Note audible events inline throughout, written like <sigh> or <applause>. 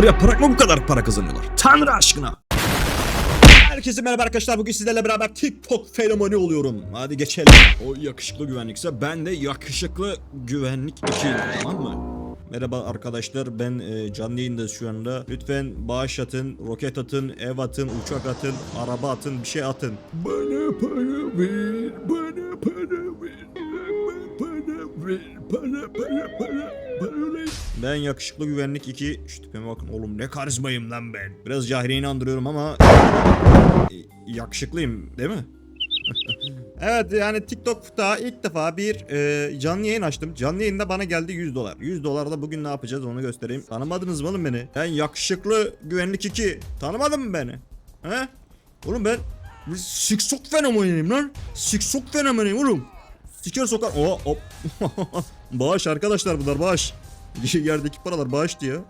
bunları yaparak mı bu kadar para kazanıyorlar? Tanrı aşkına. Herkese merhaba arkadaşlar. Bugün sizlerle beraber TikTok fenomeni oluyorum. Hadi geçelim. O yakışıklı güvenlikse ben de yakışıklı güvenlik 2 tamam mı? Merhaba arkadaşlar ben e, canlı yayındayız şu anda. Lütfen bağış atın, roket atın, ev atın, uçak atın, araba atın, bir şey atın. Bana para ver, bana para ver, bana para ver, para para para para ver. Ben yakışıklı güvenlik 2. Şu tipime bakın oğlum ne karizmayım lan ben. Biraz cahilini andırıyorum ama e, yakışıklıyım değil mi? <laughs> evet yani TikTok'ta ilk defa bir e, canlı yayın açtım. Canlı yayında bana geldi 100 dolar. 100 dolarla bugün ne yapacağız onu göstereyim. Tanımadınız mı oğlum beni? Ben yakışıklı güvenlik 2. Tanımadın mı beni? He? Oğlum ben siksok fenomeniyim lan. Siksok fenomeniyim oğlum. Siker sokar. Oo, hop. <laughs> bağış arkadaşlar bunlar bağış. Yerdeki paralar bağış diyor.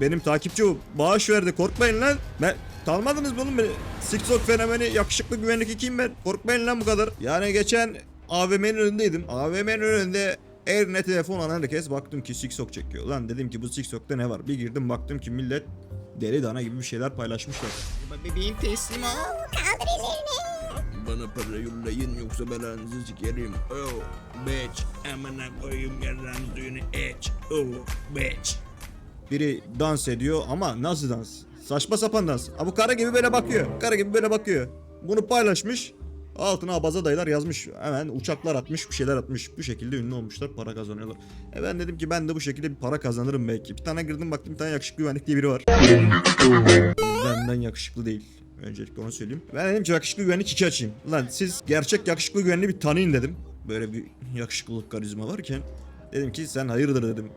Benim takipçi o. Bağış verdi korkmayın lan. Ben tanımadınız mı oğlum beni? Fenomeni yakışıklı güvenlik ikiyim ben. Korkmayın lan bu kadar. Yani geçen AVM'nin önündeydim. AVM'nin önünde eline telefon alan herkes baktım ki TikTok çekiyor. Lan dedim ki bu TikTok'ta ne var? Bir girdim baktım ki millet deli dana gibi bir şeyler paylaşmışlar. Bebeğim teslim ol. Bana para yollayın yoksa belanızı sikerim. Oh bitch. Amına koyayım yarrağın suyunu iç. Oh bitch. Biri dans ediyor ama nasıl dans? Saçma sapan dans. Ha bu kara gibi böyle bakıyor. Kara gibi böyle bakıyor. Bunu paylaşmış. Altına abaza dayılar yazmış. Hemen uçaklar atmış bir şeyler atmış. Bu şekilde ünlü olmuşlar para kazanıyorlar. E ben dedim ki ben de bu şekilde bir para kazanırım belki. Bir tane girdim baktım bir tane yakışıklı güvenlik diye biri var. Benden yakışıklı değil. Öncelikle onu söyleyeyim. Ben dedim ki yakışıklı güvenlik 2 açayım. Lan siz gerçek yakışıklı güvenliği bir tanıyın dedim. Böyle bir yakışıklılık karizma varken. Dedim ki sen hayırdır dedim.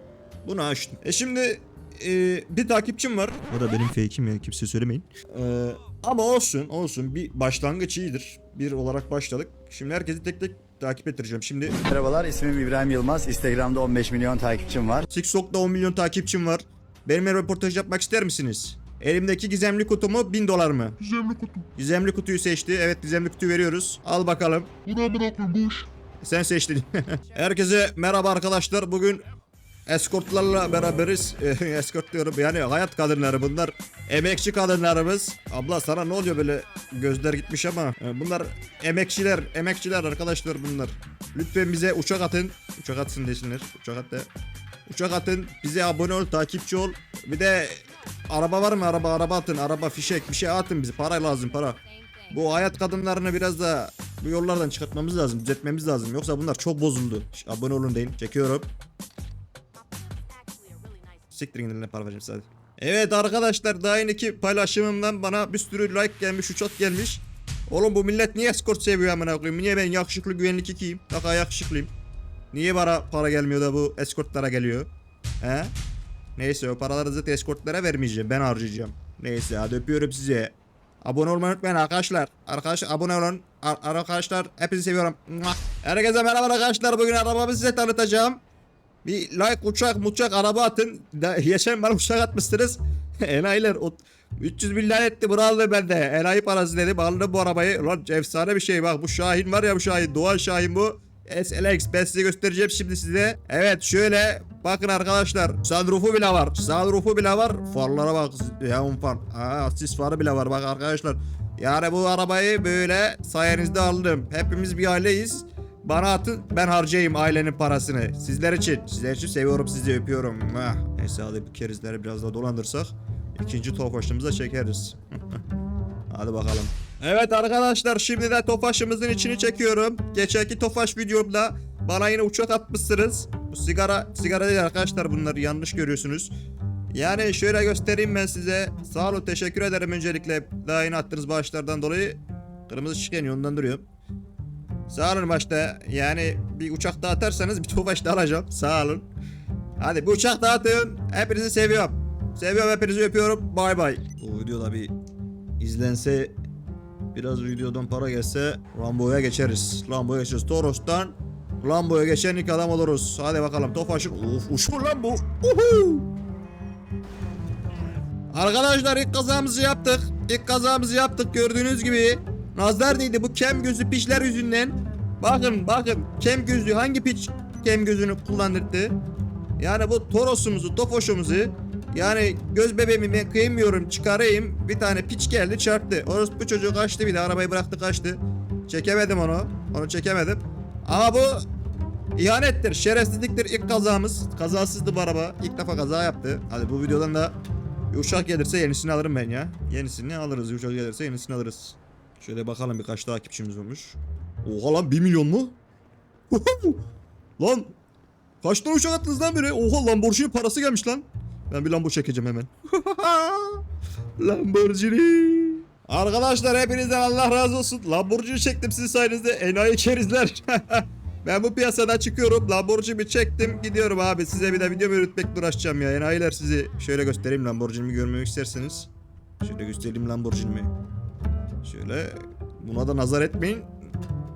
Bunu açtım. E şimdi e, bir takipçim var. O da benim fake'im ya kimse söylemeyin. E, ama olsun olsun bir başlangıç iyidir. Bir olarak başladık. Şimdi herkesi tek tek takip ettireceğim. Şimdi Merhabalar ismim İbrahim Yılmaz. Instagram'da 15 milyon takipçim var. TikTok'ta 10 milyon takipçim var. Benimle röportaj yapmak ister misiniz? Elimdeki gizemli kutu mu 1000 dolar mı? Gizemli kutu. Gizemli kutuyu seçti. Evet gizemli kutuyu veriyoruz. Al bakalım. Bu ne amına koyayım boş. Sen seçtin. <laughs> Herkese merhaba arkadaşlar. Bugün eskortlarla beraberiz. <laughs> Eskort diyorum yani hayat kadınları bunlar. Emekçi kadınlarımız. Abla sana ne oluyor böyle gözler gitmiş ama. e, Bunlar emekçiler, emekçiler arkadaşlar bunlar. Lütfen bize uçak atın. Uçak atsın desinler. Uçak at de. Uçak atın. Bize abone ol, takipçi ol. Bir de araba var mı? Araba araba atın. Araba fişek bir şey atın bize. Para lazım para. Bu hayat kadınlarını biraz da bu yollardan çıkartmamız lazım, düzeltmemiz lazım. Yoksa bunlar çok bozuldu. Şş, abone olun deyin. Çekiyorum. Siktirin gidin ne para vereceğim hadi. Evet arkadaşlar daha yeni paylaşımımdan bana bir sürü like gelmiş, uçak gelmiş. Oğlum bu millet niye escort seviyor amına koyayım? Niye ben yakışıklı güvenlik ikiyim? Bak yakışıklıyım. Niye bana para gelmiyor da bu eskortlara geliyor? He? Neyse o paraları zaten eskortlara vermeyeceğim. Ben harcayacağım. Neyse hadi öpüyorum sizi. Abone olmayı unutmayın arkadaşlar. Arkadaşlar abone olun. Ar- arkadaşlar hepinizi seviyorum. Herkese merhaba arkadaşlar. Bugün arabamı size tanıtacağım. Bir like uçak muçak araba atın. Da, geçen bana uçak atmışsınız. <laughs> Enayiler. O, 300 bin lira etti bravo bende. Enayi parası dedim. Aldım bu arabayı. Lan efsane bir şey bak. Bu Şahin var ya bu Şahin. Doğal Şahin bu. SLX ben size göstereceğim şimdi size. Evet şöyle bakın arkadaşlar. Sunroof'u bile var. Sunroof'u bile var. Farlara bak. Yağmur far. Aa, sis farı bile var bak arkadaşlar. Yani bu arabayı böyle sayenizde aldım. Hepimiz bir aileyiz. Bana atın ben harcayayım ailenin parasını. Sizler için. Sizler için seviyorum sizi öpüyorum. Ah. Neyse hadi bu kerizleri biraz daha dolandırsak. ikinci tofaşımıza çekeriz. <laughs> Hadi bakalım. Evet arkadaşlar şimdi de tofaşımızın içini çekiyorum. Geçenki tofaş videomda bana yine uçak atmışsınız. Bu sigara sigara değil arkadaşlar bunları yanlış görüyorsunuz. Yani şöyle göstereyim ben size. Sağ olun teşekkür ederim öncelikle daha yeni attığınız bağışlardan dolayı. Kırmızı ışık yanıyor ondan duruyor. Sağ olun başta. Yani bir uçak daha atarsanız bir tofaş da alacağım. Sağ olun. Hadi bir uçak daha atın. Hepinizi seviyorum. Seviyorum hepinizi öpüyorum. Bay bay. Bu videoda bir izlense biraz videodan para gelse Rambo'ya geçeriz. Rambo'ya geçeriz. Toros'tan Lambo'ya geçen ilk adam oluruz. Hadi bakalım Tofaş'ın. Of uçur lan bu. Uhu. Arkadaşlar ilk kazamızı yaptık. İlk kazamızı yaptık gördüğünüz gibi. Nazar değdi bu kem gözü piçler yüzünden. Bakın bakın kem gözü hangi piç kem gözünü kullandırdı. Yani bu Toros'umuzu, Tofoş'umuzu Yani göz bebeğimi ben kıymıyorum çıkarayım. Bir tane piç geldi çarptı. Orospu çocuğu kaçtı bir de arabayı bıraktı kaçtı. Çekemedim onu. Onu çekemedim. Ama bu ihanettir, şerefsizliktir. İlk kazamız. Kazasızdı bu araba. İlk defa kaza yaptı. Hadi bu videodan da uçak gelirse yenisini alırım ben ya. Yenisini alırız. Uçak gelirse yenisini alırız. Şöyle bakalım birkaç takipçimiz olmuş. Oha lan 1 milyon mu? lan kaç tane uçak attınız lan biri? Oha Lamborghini parası gelmiş lan. Ben bir Lambo çekeceğim hemen. <laughs> Lamborghini. Arkadaşlar hepinizden Allah razı olsun. Lamborghini çektim sizin sayenizde. Enayi kerizler. <laughs> ben bu piyasadan çıkıyorum. Lamborghini çektim. Gidiyorum abi. Size bir de video üretmekle uğraşacağım ya. Enayiler sizi. Şöyle göstereyim Lamborghini'mi görmek isterseniz. Şöyle göstereyim Lamborghini'mi. Şöyle. Buna da nazar etmeyin.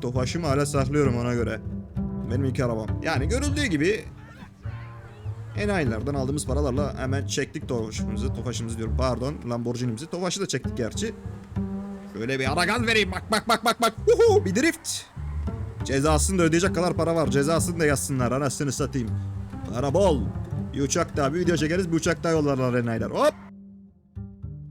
Tofaşımı hala saklıyorum ona göre. Benim ilk arabam. Yani görüldüğü gibi enayilerden aldığımız paralarla hemen çektik Tofaş'ımızı. Tofaş'ımızı diyorum pardon. Lamborghini'mizi. Tofaş'ı da çektik gerçi. Şöyle bir ara gaz vereyim. Bak bak bak bak bak. Uhu, bir drift. Cezasını da ödeyecek kadar para var. Cezasını da yazsınlar. Anasını satayım. Para bol. Bir uçak daha bir video çekeriz. Bir uçak daha yollarlar enayiler. Hop.